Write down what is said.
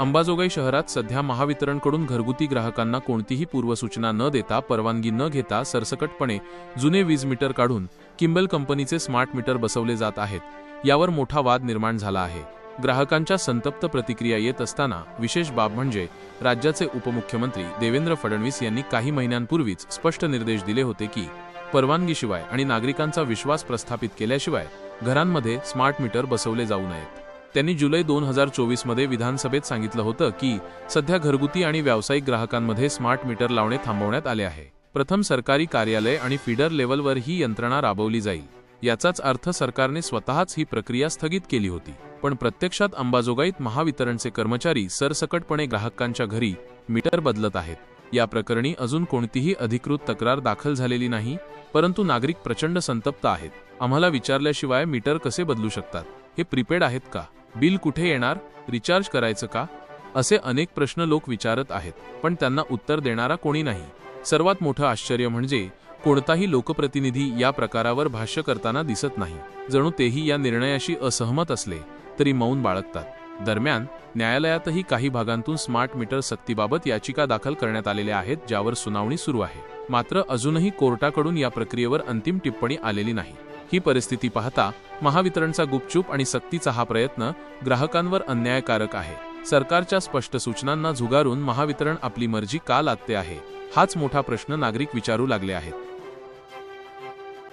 अंबाजोगाई शहरात सध्या महावितरणकडून घरगुती ग्राहकांना कोणतीही पूर्वसूचना न देता परवानगी न घेता सरसकटपणे जुने वीज मीटर काढून किंबल कंपनीचे स्मार्ट मीटर बसवले जात आहेत. यावर मोठा वाद निर्माण झाला आहे. ग्राहकांच्या संतप्त प्रतिक्रिया येत असताना विशेष बाब म्हणजे राज्याचे उपमुख्यमंत्री देवेंद्र फडणवीस यांनी काही महिन्यांपूर्वीच स्पष्ट निर्देश दिले होते की परवानगीशिवाय आणि नागरिकांचा विश्वास प्रस्थापित केल्याशिवाय घरांमध्ये स्मार्ट मीटर बसवले जाऊ नयेत. त्यांनी जुलै दोन हजार चोवीसमध्ये विधानसभेत सांगितलं होतं की सध्या घरगुती आणि व्यावसायिक ग्राहकांमध्ये स्मार्ट मीटर लावणे थांबवण्यात आले आहे. प्रथम सरकारी कार्यालय आणि फीडर लेवलवर ही यंत्रणा राबवली जाईल. याचाच अर्थ सरकारने स्वतःच ही प्रक्रिया स्थगित केली होती. पण प्रत्यक्षात अंबाजोगाईत महावितरणचे कर्मचारी सरसकटपणे ग्राहकांच्या घरी मीटर बदलत आहेत. या प्रकरणी अजून कोणतीही अधिकृत तक्रार दाखल झालेली नाही परंतु नागरिक प्रचंड संतप्त आहेत. आम्हाला विचारल्याशिवाय मीटर कसे बदलू शकतात? हे प्रीपेड आहेत का? बिल कुठे येणार रिचार्ज करायचं का असे अनेक प्रश्न लोक विचारत आहेत पण त्यांना उत्तर देणारा कोणी नाही. सर्वात मोठं आश्चर्य म्हणजे कोणताही लोकप्रतिनिधी या प्रकारावर भाष्य करताना दिसत नाही. जणू तेही या निर्णयाशी असहमत असले तरी मौन बाळगतात. दरम्यान न्यायालयातही काही भागांतून स्मार्ट मीटर सक्तीबाबत याचिका दाखल करण्यात आलेल्या आहेत ज्यावर सुनावणी सुरू आहे. मात्र अजूनही कोर्टाकडून या प्रक्रियेवर अंतिम टिप्पणी आलेली नाही. ही परिस्थिती पाहता महावितरणचा गुपचूप आणि सक्तीचा हा प्रयत्न ग्राहकांवर अन्यायकारक आहे. सरकारच्या स्पष्ट सूचनांना झुगारून महावितरण आपली मर्जी का लादते आहे? हाच मोठा प्रश्न नागरिक विचारू लागले आहेत.